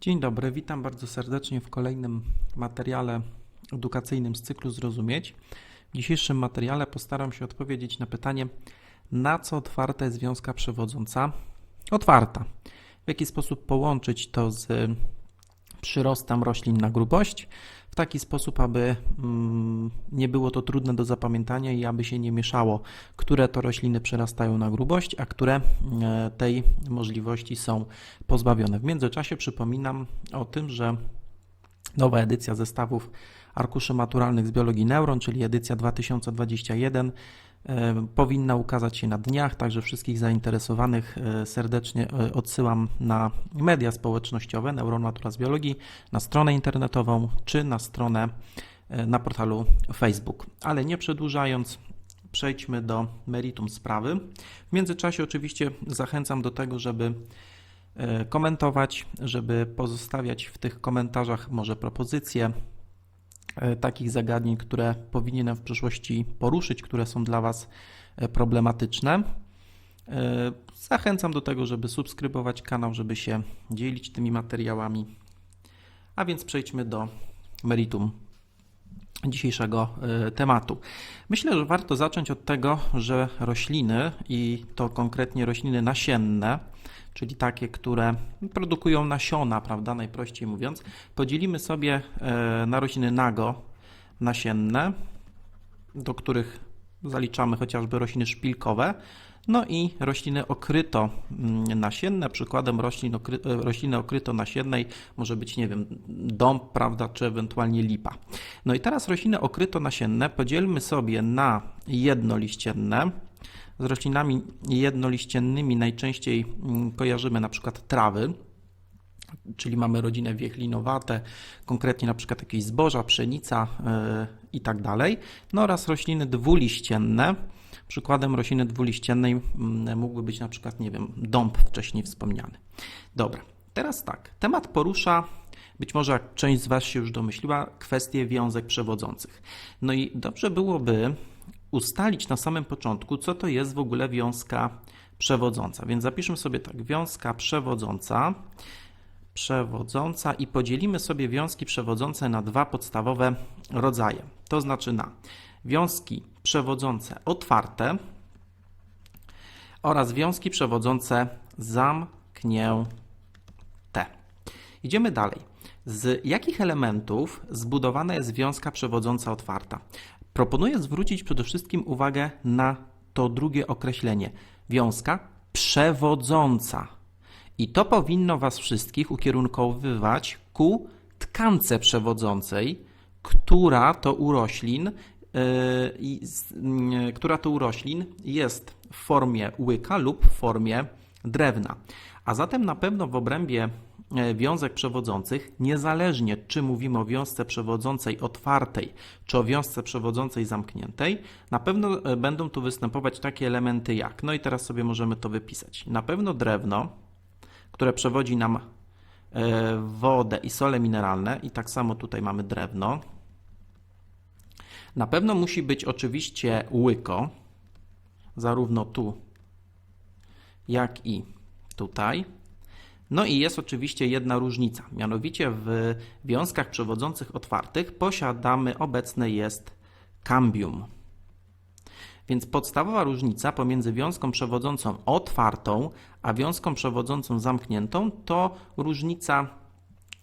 Dzień dobry, witam bardzo serdecznie w kolejnym materiale edukacyjnym z cyklu Zrozumieć. W dzisiejszym materiale postaram się odpowiedzieć na pytanie, na co otwarta jest wiązka przewodząca? Otwarta. W jaki sposób połączyć to z przyrostem roślin na grubość? W taki sposób, aby mm, nie było to trudne do zapamiętania i aby się nie mieszało, które to rośliny przerastają na grubość, a które e, tej możliwości są pozbawione. W międzyczasie przypominam o tym, że nowa edycja zestawów arkuszy maturalnych z biologii neuron, czyli edycja 2021, e, powinna ukazać się na dniach, także wszystkich zainteresowanych e, serdecznie e, odsyłam na media społecznościowe Neuron Natura z biologii, na stronę internetową czy na stronę na portalu Facebook. Ale nie przedłużając, przejdźmy do meritum sprawy. W międzyczasie oczywiście zachęcam do tego, żeby komentować, żeby pozostawiać w tych komentarzach może propozycje, E, takich zagadnień, które powinienem w przyszłości poruszyć, które są dla Was e, problematyczne. E, zachęcam do tego, żeby subskrybować kanał, żeby się dzielić tymi materiałami. A więc przejdźmy do meritum dzisiejszego tematu. Myślę, że warto zacząć od tego, że rośliny i to konkretnie rośliny nasienne, czyli takie, które produkują nasiona, prawda, najprościej mówiąc, podzielimy sobie e, na rośliny nago nasienne, do których zaliczamy chociażby rośliny szpilkowe, no i rośliny okryto mm, nasienne. Przykładem roślin okry, e, rośliny okryto nasiennej może być, nie wiem, dąb, prawda, czy ewentualnie lipa. No i teraz rośliny okryto nasienne podzielmy sobie na jednoliścienne, z roślinami jednoliściennymi najczęściej mm, kojarzymy na przykład trawy, czyli mamy rodzinę wiechlinowate, konkretnie na przykład jakieś zboża, pszenica yy, i tak dalej, no oraz rośliny dwuliścienne. Przykładem rośliny dwuliściennej yy, mógłby być na przykład, nie wiem, dąb wcześniej wspomniany. Dobra, teraz tak, temat porusza być może jak część z Was się już domyśliła, kwestie wiązek przewodzących. No i dobrze byłoby ustalić na samym początku, co to jest w ogóle wiązka przewodząca. Więc zapiszmy sobie tak, wiązka przewodząca, przewodząca i podzielimy sobie wiązki przewodzące na dwa podstawowe rodzaje. To znaczy na wiązki przewodzące otwarte oraz wiązki przewodzące zamknięte. Idziemy dalej. Z jakich elementów zbudowana jest wiązka przewodząca otwarta? Proponuję zwrócić przede wszystkim uwagę na to drugie określenie wiązka przewodząca. I to powinno Was wszystkich ukierunkowywać ku tkance przewodzącej, która to u roślin, yy, która to u roślin jest w formie łyka lub w formie drewna. A zatem na pewno w obrębie wiązek przewodzących, niezależnie czy mówimy o wiązce przewodzącej otwartej, czy o wiązce przewodzącej zamkniętej, na pewno e, będą tu występować takie elementy jak, no i teraz sobie możemy to wypisać. Na pewno drewno, które przewodzi nam e, wodę i sole mineralne, i tak samo tutaj mamy drewno. Na pewno musi być oczywiście łyko, zarówno tu, jak i tutaj. No i jest oczywiście jedna różnica, mianowicie w wiązkach przewodzących otwartych posiadamy obecne jest cambium. Więc podstawowa różnica pomiędzy wiązką przewodzącą otwartą a wiązką przewodzącą zamkniętą to różnica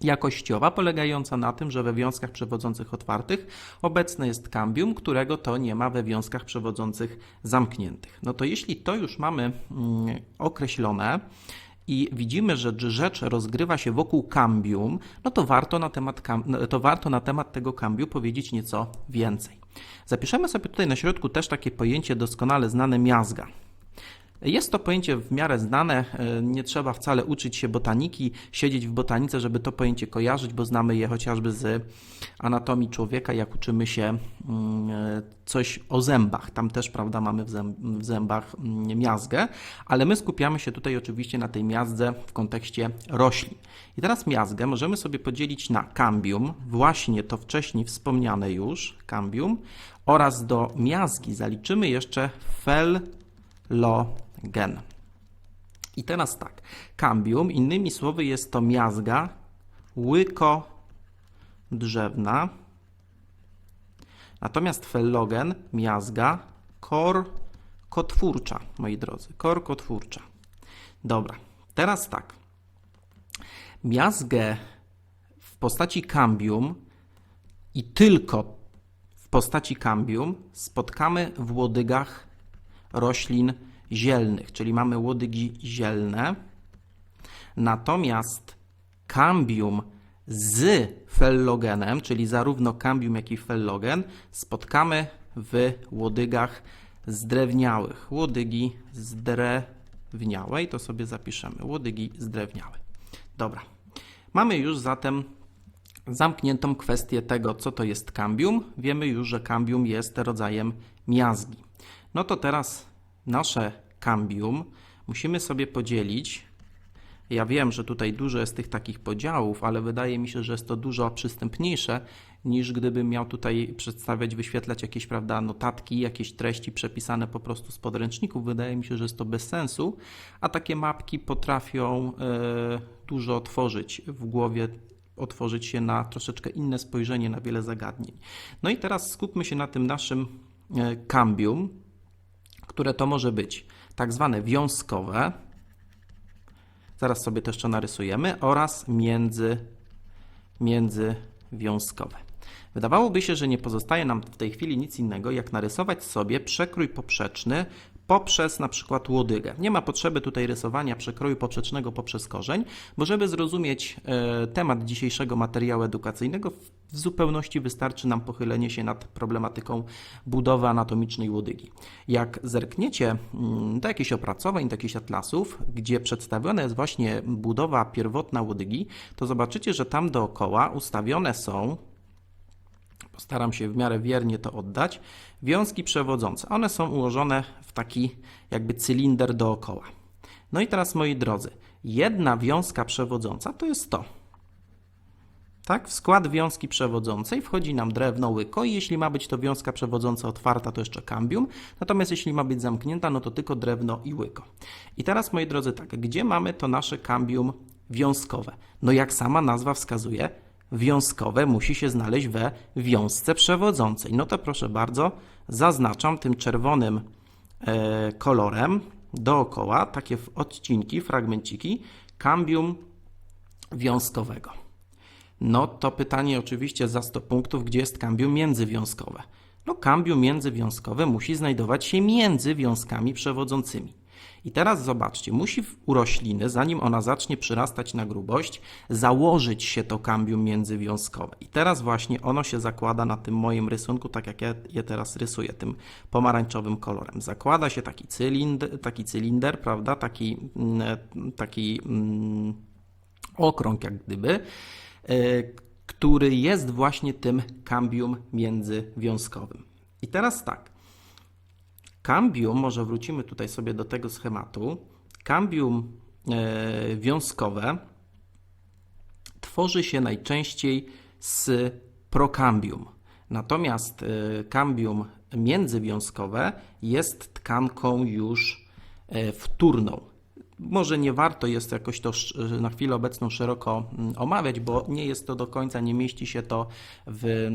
jakościowa, polegająca na tym, że we wiązkach przewodzących otwartych obecne jest cambium, którego to nie ma we wiązkach przewodzących zamkniętych. No to jeśli to już mamy mm, określone, i widzimy, że rzecz rozgrywa się wokół cambium, no to warto na temat, no to warto na temat tego cambium powiedzieć nieco więcej. Zapiszemy sobie tutaj na środku też takie pojęcie doskonale znane miazga. Jest to pojęcie w miarę znane, e, nie trzeba wcale uczyć się botaniki, siedzieć w botanice, żeby to pojęcie kojarzyć, bo znamy je chociażby z anatomii człowieka, jak uczymy się mm, e, coś o zębach. Tam też, prawda, mamy w zębach mm, miazgę, ale my skupiamy się tutaj oczywiście na tej miazdze w kontekście roślin. I teraz miazgę możemy sobie podzielić na cambium, właśnie to wcześniej wspomniane już cambium, oraz do miazgi zaliczymy jeszcze fello gen. I teraz tak, cambium, innymi słowy jest to miazga łyko drzewna. Natomiast fellogen, miazga, korkotwórcza, moi drodzy, korkotwórcza. Dobra, teraz tak. Miazgę w postaci cambium i tylko w postaci cambium spotkamy w łodygach roślin zielnych, czyli mamy łodygi zielne. Natomiast cambium z fellogenem, czyli zarówno cambium, jak i fellogen, spotkamy w łodygach zdrewniałych. Łodygi zdrewniałe i to sobie zapiszemy. Łodygi zdrewniałe. Dobra. Mamy już zatem zamkniętą kwestię tego, co to jest cambium. Wiemy już, że cambium jest rodzajem miazgi. No to teraz nasze cambium musimy sobie podzielić. Ja wiem, że tutaj dużo jest tych takich podziałów, ale wydaje mi się, że jest to dużo przystępniejsze niż gdybym miał tutaj przedstawiać, wyświetlać jakieś, prawda, notatki, jakieś treści przepisane po prostu z podręczników. Wydaje mi się, że jest to bez sensu, a takie mapki potrafią e, dużo otworzyć w głowie otworzyć się na troszeczkę inne spojrzenie na wiele zagadnień. No i teraz skupmy się na tym naszym e, cambium, które to może być. Tak zwane wiązkowe, zaraz sobie to jeszcze narysujemy, oraz między, międzywiązkowe. Wydawałoby się, że nie pozostaje nam w tej chwili nic innego, jak narysować sobie przekrój poprzeczny poprzez na przykład łodygę. Nie ma potrzeby tutaj rysowania przekroju poprzecznego poprzez korzeń, bo żeby zrozumieć e, temat dzisiejszego materiału edukacyjnego, w zupełności wystarczy nam pochylenie się nad problematyką budowy anatomicznej łodygi. Jak zerkniecie mm, do jakichś opracowań, do jakichś atlasów, gdzie przedstawiona jest właśnie budowa pierwotna łodygi, to zobaczycie, że tam dookoła ustawione są Postaram się w miarę wiernie to oddać. Wiązki przewodzące. One są ułożone w taki jakby cylinder dookoła. No i teraz moi drodzy, jedna wiązka przewodząca to jest to. Tak, w skład wiązki przewodzącej wchodzi nam drewno łyko i jeśli ma być to wiązka przewodząca otwarta, to jeszcze cambium. Natomiast jeśli ma być zamknięta, no to tylko drewno i łyko. I teraz moi drodzy, tak, gdzie mamy to nasze cambium wiązkowe? No jak sama nazwa wskazuje, wiązkowe musi się znaleźć we wiązce przewodzącej. No to proszę bardzo, zaznaczam tym czerwonym e, kolorem dookoła takie odcinki, fragmenciki cambium wiązkowego. No to pytanie oczywiście za 100 punktów, gdzie jest cambium międzywiązkowe? No cambium międzywiązkowe musi znajdować się między wiązkami przewodzącymi. I teraz zobaczcie, musi u rośliny, zanim ona zacznie przyrastać na grubość, założyć się to kambium międzywiązkowe. I teraz właśnie ono się zakłada na tym moim rysunku, tak jak ja je teraz rysuję, tym pomarańczowym kolorem. Zakłada się taki cylinder, taki cylinder prawda, taki, mm, taki mm, okrąg jak gdyby, e, który jest właśnie tym kambium międzywiązkowym. I teraz tak, Cambium, może wrócimy tutaj sobie do tego schematu. Cambium e, wiązkowe tworzy się najczęściej z prokambium. Natomiast e, cambium międzywiązkowe jest tkanką już e, wtórną. Może nie warto jest jakoś to na chwilę obecną szeroko mm, omawiać, bo nie jest to do końca, nie mieści się to w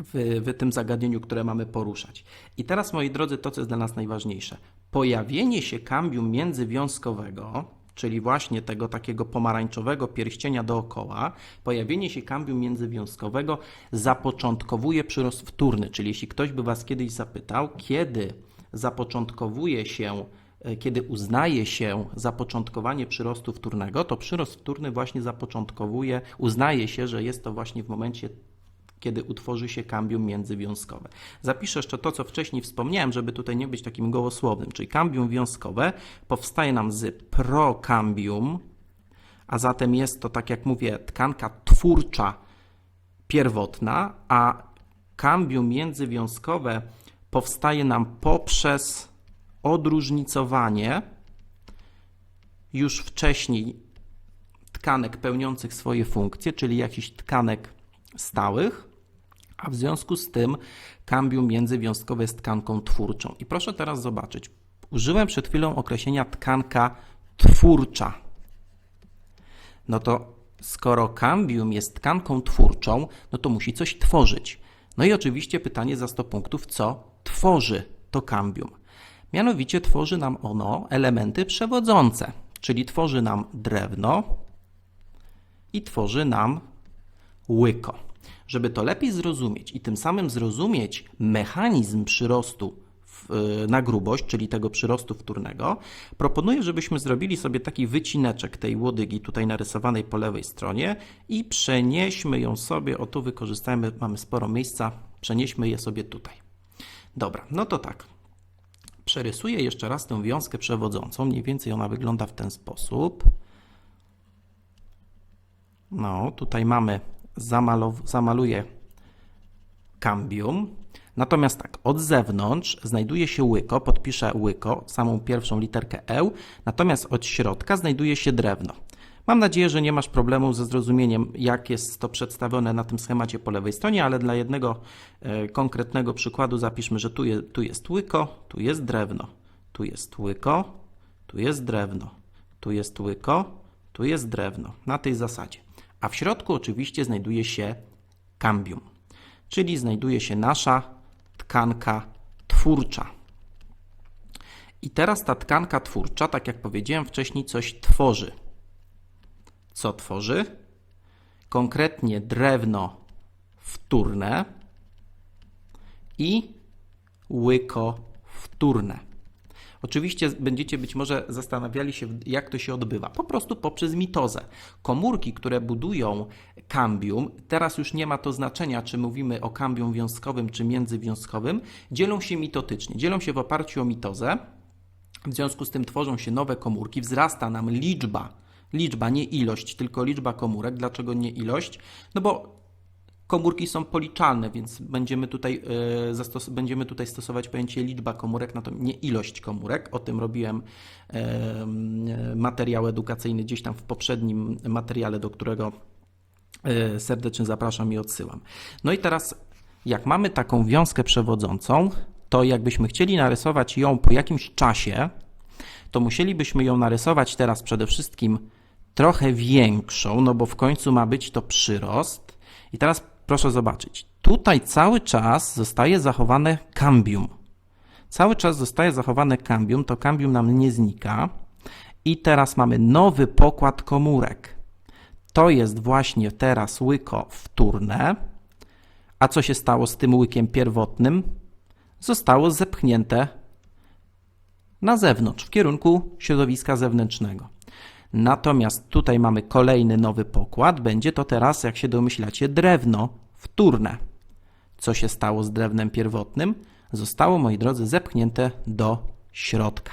w, w tym zagadnieniu, które mamy poruszać. I teraz, moi drodzy, to, co jest dla nas najważniejsze. Pojawienie się kambium międzywiązkowego, czyli właśnie tego takiego pomarańczowego pierścienia dookoła, pojawienie się kambium międzywiązkowego zapoczątkowuje przyrost wtórny. Czyli jeśli ktoś by Was kiedyś zapytał, kiedy zapoczątkowuje się e, kiedy uznaje się zapoczątkowanie przyrostu wtórnego, to przyrost wtórny właśnie zapoczątkowuje, uznaje się, że jest to właśnie w momencie kiedy utworzy się kambium międzywiązkowe. Zapiszę jeszcze to, co wcześniej wspomniałem, żeby tutaj nie być takim gołosłownym, czyli kambium wiązkowe powstaje nam z prokambium, a zatem jest to, tak jak mówię, tkanka twórcza pierwotna, a kambium międzywiązkowe powstaje nam poprzez odróżnicowanie już wcześniej tkanek pełniących swoje funkcje, czyli jakichś tkanek stałych, a w związku z tym kambium międzywiązkowe jest tkanką twórczą. I proszę teraz zobaczyć. Użyłem przed chwilą określenia tkanka twórcza. No to skoro kambium jest tkanką twórczą, no to musi coś tworzyć. No i oczywiście pytanie za 100 punktów, co tworzy to kambium? Mianowicie tworzy nam ono elementy przewodzące, czyli tworzy nam drewno i tworzy nam łyko. Żeby to lepiej zrozumieć i tym samym zrozumieć mechanizm przyrostu w, y, na grubość, czyli tego przyrostu wtórnego, proponuję, żebyśmy zrobili sobie taki wycineczek tej łodygi tutaj narysowanej po lewej stronie i przenieśmy ją sobie, o tu wykorzystajmy, mamy sporo miejsca, przenieśmy je sobie tutaj. Dobra, no to tak. Przerysuję jeszcze raz tę wiązkę przewodzącą. Mniej więcej ona wygląda w ten sposób. No, tutaj mamy, zamalow- zamaluję kambium. Natomiast tak, od zewnątrz znajduje się łyko, podpiszę łyko, samą pierwszą literkę E, natomiast od środka znajduje się drewno. Mam nadzieję, że nie masz problemu ze zrozumieniem, jak jest to przedstawione na tym schemacie po lewej stronie, ale dla jednego e, konkretnego przykładu zapiszmy, że tu, je, tu jest łyko, tu jest drewno, tu jest łyko, tu jest drewno, tu jest łyko, tu jest drewno. Na tej zasadzie. A w środku oczywiście znajduje się kambium, czyli znajduje się nasza tkanka twórcza. I teraz ta tkanka twórcza, tak jak powiedziałem wcześniej, coś tworzy. Co tworzy? Konkretnie drewno wtórne i łyko wtórne. Oczywiście będziecie być może zastanawiali się, jak to się odbywa. Po prostu poprzez mitozę. Komórki, które budują kambium, teraz już nie ma to znaczenia, czy mówimy o kambium wiązkowym, czy międzywiązkowym, dzielą się mitotycznie. Dzielą się w oparciu o mitozę. W związku z tym tworzą się nowe komórki, wzrasta nam liczba, liczba, nie ilość, tylko liczba komórek. Dlaczego nie ilość? No bo komórki są policzalne, więc będziemy tutaj, e, zastos- będziemy tutaj stosować pojęcie liczba komórek, na to nie ilość komórek. O tym robiłem e, m, materiał edukacyjny gdzieś tam w poprzednim materiale, do którego e, serdecznie zapraszam i odsyłam. No i teraz, jak mamy taką wiązkę przewodzącą, to jakbyśmy chcieli narysować ją po jakimś czasie, to musielibyśmy ją narysować teraz przede wszystkim trochę większą, no bo w końcu ma być to przyrost. I teraz proszę zobaczyć, tutaj cały czas zostaje zachowane kambium. Cały czas zostaje zachowane kambium, to kambium nam nie znika. I teraz mamy nowy pokład komórek. To jest właśnie teraz łyko wtórne. A co się stało z tym łykiem pierwotnym? Zostało zepchnięte na zewnątrz, w kierunku środowiska zewnętrznego. Natomiast tutaj mamy kolejny nowy pokład. Będzie to teraz, jak się domyślacie, drewno wtórne. Co się stało z drewnem pierwotnym? Zostało, moi drodzy, zepchnięte do środka.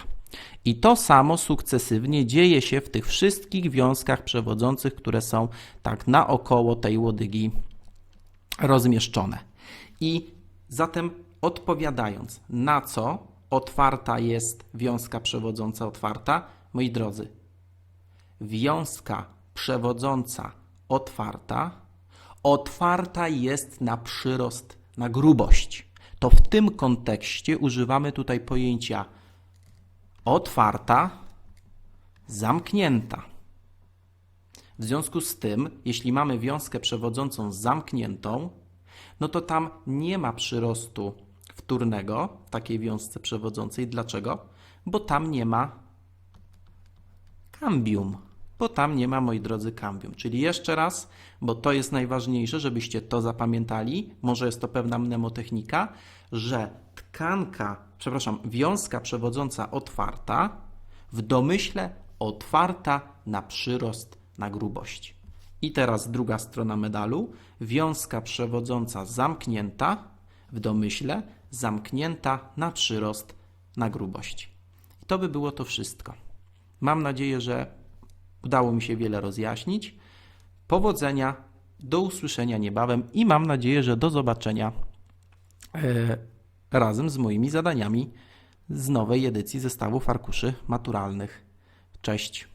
I to samo sukcesywnie dzieje się w tych wszystkich wiązkach przewodzących, które są tak naokoło tej łodygi rozmieszczone. I zatem odpowiadając, na co otwarta jest wiązka przewodząca otwarta, moi drodzy, wiązka przewodząca otwarta, otwarta jest na przyrost, na grubość. To w tym kontekście używamy tutaj pojęcia otwarta, zamknięta. W związku z tym, jeśli mamy wiązkę przewodzącą zamkniętą, no to tam nie ma przyrostu wtórnego w takiej wiązce przewodzącej. Dlaczego? Bo tam nie ma kambium. Bo tam nie ma, moi drodzy, kambium. Czyli jeszcze raz, bo to jest najważniejsze, żebyście to zapamiętali, może jest to pewna mnemotechnika, że tkanka, przepraszam, wiązka przewodząca otwarta, w domyśle otwarta na przyrost, na grubość. I teraz druga strona medalu, wiązka przewodząca zamknięta, w domyśle zamknięta na przyrost, na grubość. I to by było to wszystko. Mam nadzieję, że udało mi się wiele rozjaśnić. Powodzenia, do usłyszenia niebawem i mam nadzieję, że do zobaczenia e, razem z moimi zadaniami z nowej edycji zestawów arkuszy maturalnych. Cześć.